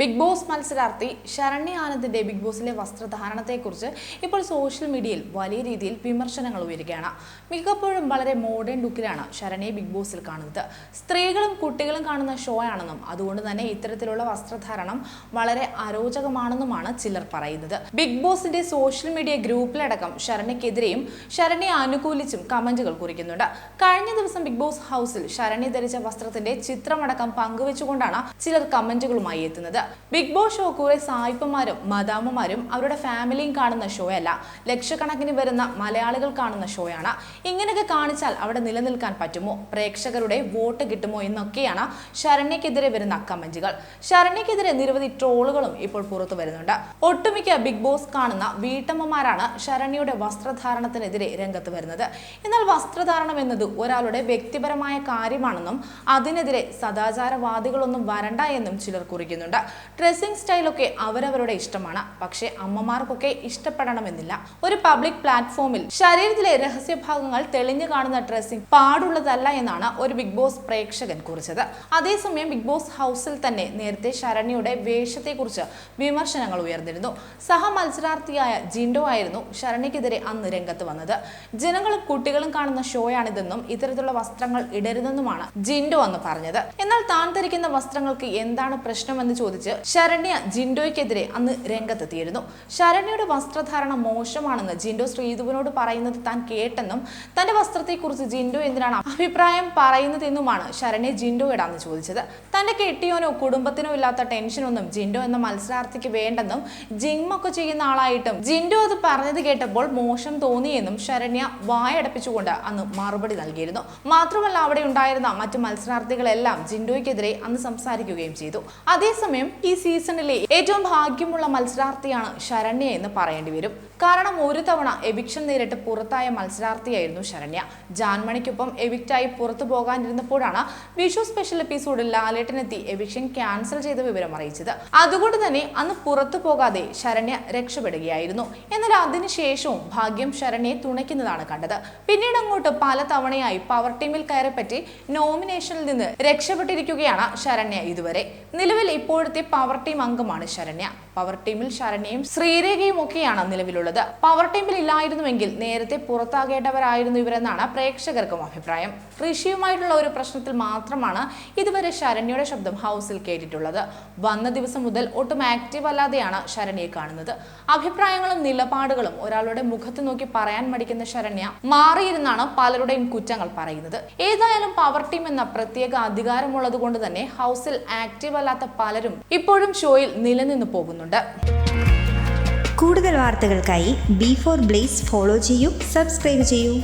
Big boss മത്സരാർത്ഥി ശരണ്യ ആനന്ദിന്റെ big ബോസിലെ വസ്ത്രധാരണത്തെക്കുറിച്ച് ഇപ്പോൾ സോഷ്യൽ മീഡിയയിൽ വലിയ രീതിയിൽ വിമർശനങ്ങൾ ഉയരുകയാണ്. മിക്കപ്പോഴും വളരെ മോഡേൺ ലുക്കിലാണ് ശരണ്യെ ബിഗ് ബോസിൽ കാണുന്നത്. സ്ത്രീകളും കുട്ടികളും കാണുന്ന ഷോ ആണെന്നും അതുകൊണ്ട് തന്നെ ഇത്തരത്തിലുള്ള വസ്ത്രധാരണം വളരെ അരോചകമാണെന്നുമാണ് ചിലർ പറയുന്നത്. ബിഗ് ബോസിന്റെ സോഷ്യൽ മീഡിയ ഗ്രൂപ്പിലടക്കം ശരണ്യക്കെതിരെയും ശരണ്യെ അനുകൂലിച്ചും കമന്റുകൾ കുറിക്കുന്നുണ്ട്. കഴിഞ്ഞ ദിവസം ബിഗ് ബോസ് ഹൗസിൽ ശരണ്യ ധരിച്ച വസ്ത്രത്തിന്റെ ചിത്രമടക്കം പങ്കുവെച്ചുകൊണ്ടാണ് ചിലർ കമന്റുകളുമായി എത്തുന്നത്. ബിഗ് ബോസ് ഷോ കുറെ സായിപ്പന്മാരും മദാമ്മമാരും അവരുടെ ഫാമിലിയും കാണുന്ന ഷോ അല്ല ലക്ഷക്കണക്കിന് വരുന്ന മലയാളികൾ കാണുന്ന ഷോയാണ്. ഇങ്ങനെയൊക്കെ കാണിച്ചാൽ അവിടെ നിലനിൽക്കാൻ പറ്റുമോ? പ്രേക്ഷകരുടെ വോട്ട് കിട്ടുമോ എന്നൊക്കെയാണ് ശരണ്യക്കെതിരെ വരുന്ന കമന്റുകൾ. ശരണ്യക്കെതിരെ നിരവധി ട്രോളുകളും ഇപ്പോൾ പുറത്തു വരുന്നുണ്ട്. ഒട്ടുമിക്ക ബിഗ് ബോസ് കാണുന്ന വീട്ടമ്മമാരാണ് ശരണ്യയുടെ വസ്ത്രധാരണത്തിനെതിരെ രംഗത്ത് വരുന്നത്. എന്നാൽ വസ്ത്രധാരണം എന്നത് ഒരാളുടെ വ്യക്തിപരമായ കാര്യമാണെന്നും അതിനെതിരെ സദാചാരവാദികളൊന്നും വരണ്ട എന്നും ചിലർ കുറിക്കുന്നുണ്ട്. ഡ്രസ്സിംഗ് സ്റ്റൈലൊക്കെ അവരവരുടെ ഇഷ്ടമാണ്. പക്ഷേ അമ്മമാർക്കൊക്കെ ഇഷ്ടപ്പെടണമെന്നില്ല. ഒരു പബ്ലിക് പ്ലാറ്റ്ഫോമിൽ ശരീരത്തിലെ രഹസ്യഭാഗങ്ങൾ തെളിഞ്ഞു കാണുന്ന ഡ്രസ്സിംഗ് പാടുള്ളതല്ല എന്നാണ് ഒരു ബിഗ് ബോസ് പ്രേക്ഷകൻ കുറിച്ചത്. അതേസമയം ബിഗ് ബോസ് ഹൗസിൽ തന്നെ നേരത്തെ ശരണ്യയുടെ വേഷത്തെക്കുറിച്ച് വിമർശനങ്ങൾ ഉയർന്നിരുന്നു. സഹ മത്സരാർത്ഥിയായ ജിൻഡോ ആയിരുന്നു ശരണ്യക്കെതിരെ അന്ന് രംഗത്ത് വന്നത്. ജനങ്ങളും കുട്ടികളും കാണുന്ന ഷോയാണിതെന്നും ഇത്തരത്തിലുള്ള വസ്ത്രങ്ങൾ ഇടരുതെന്നുമാണ് ജിൻഡോ അന്ന് പറഞ്ഞത്. എന്നാൽ താൻ ധരിക്കുന്ന വസ്ത്രങ്ങൾക്ക് എന്താണ് പ്രശ്നമെന്ന് ചോദിച്ച് ശരണ്യ ജിൻഡോയ്ക്കെതിരെ അന്ന് രംഗത്തെത്തിയിരുന്നു. ശരണ്യയുടെ വസ്ത്രധാരണം മോശമാണെന്ന് ജിൻഡോ ശ്രീധുവിനോട് പറയുന്നത് താൻ കേട്ടെന്നും തന്റെ വസ്ത്രത്തെക്കുറിച്ച് ജിൻഡോ എന്തിനാണ് അഭിപ്രായം പറയുന്നതെന്നുമാണ് ശരണ്യ ജിൻഡോയോട് അന്ന് ചോദിച്ചത്. തന്റെ കെട്ടിയോനോ കുടുംബത്തിനോ ഇല്ലാത്ത ടെൻഷനൊന്നും ജിൻഡോ എന്ന മത്സരാർത്ഥിക്ക് വേണ്ടെന്നും ജിമ്മൊക്കെ ചെയ്യുന്ന ആളായിട്ടും ജിൻഡോ അത് പറഞ്ഞത് കേട്ടപ്പോൾ മോശം തോന്നിയെന്നും ശരണ്യ വായടപ്പിച്ചുകൊണ്ട് അന്ന് മറുപടി നൽകിയിരുന്നു. മാത്രമല്ല അവിടെ ഉണ്ടായിരുന്ന മറ്റു മത്സരാർത്ഥികളെല്ലാം ജിൻഡോയ്ക്കെതിരെ അന്ന് സംസാരിക്കുകയും ചെയ്തു. അതേസമയം ഈ സീസണിലെ ഏറ്റവും ഭാഗ്യമുള്ള മത്സരാർത്ഥിയാണ് ശരണ്യ എന്ന് പറയേണ്ടി വരും. കാരണം ഒരു തവണ എവിക്ഷൻ നേരിട്ട് പുറത്തായ മത്സരാർത്ഥിയായിരുന്നു ശരണ്യ. ജാൻമണിക്കൊപ്പം എവിക്റ്റായി പുറത്തു പോകാനിരുന്നപ്പോഴാണ് വിഷു സ്പെഷ്യൽ എപ്പിസോഡിൽ ലാലേട്ടനെത്തി എവിക്ഷൻ ക്യാൻസൽ ചെയ്ത വിവരം അറിയിച്ചത്. അതുകൊണ്ട് തന്നെ അന്ന് പുറത്തു പോകാതെ ശരണ്യ രക്ഷപ്പെടുകയായിരുന്നു. എന്നാൽ അതിനുശേഷവും ഭാഗ്യം ശരണ്യെ തുണയ്ക്കുന്നതാണ് കണ്ടത്. പിന്നീട് അങ്ങോട്ട് പല തവണയായി പവർ ടീമിൽ കയറിപ്പറ്റി നോമിനേഷനിൽ നിന്ന് രക്ഷപ്പെട്ടിരിക്കുകയാണ് ശരണ്യ ഇതുവരെ. നിലവിൽ ഇപ്പോഴത്തെ പവർ മംഗമാണ് ശരണ്യ. പവർ ടീമിൽ ശരണ്യയും ശ്രീരേഖയും ഒക്കെയാണ് നിലവിലുള്ളത്. പവർ ടീമിൽ ഇല്ലായിരുന്നുവെങ്കിൽ നേരത്തെ പുറത്താകേണ്ടവരായിരുന്നു ഇവരെന്നാണ് പ്രേക്ഷകർക്കും അഭിപ്രായം. ഋഷിയുമായിട്ടുള്ള ഒരു പ്രശ്നത്തിൽ മാത്രമാണ് ഇതുവരെ ശരണ്യയുടെ ശബ്ദം ഹൗസിൽ കേട്ടിട്ടുള്ളത്. വന്ന ദിവസം മുതൽ ഒട്ടും ആക്റ്റീവ് അല്ലാതെയാണ് ശരണ്യെ കാണുന്നത്. അഭിപ്രായങ്ങളും നിലപാടുകളും ഒരാളുടെ മുഖത്ത് നോക്കി പറയാൻ മടിക്കുന്ന ശരണ്യ മാറിയിരുന്നാണ് പലരുടെയും കുറ്റങ്ങൾ പറയുന്നത്. ഏതായാലും പവർ ടീം എന്ന പ്രത്യേക അധികാരമുള്ളത് കൊണ്ട് തന്നെ ഹൗസിൽ ആക്റ്റീവ് അല്ലാത്ത പലരും ഇപ്പോഴും ഷോയിൽ നിലനിന്ന് പോകുന്നുണ്ട് കൂടുതൽ വാർത്തകൾക്കായി ബി ഫോർ ബ്ലേസ് ഫോളോ ചെയ്യൂ സബ്സ്ക്രൈബ് ചെയ്യൂ.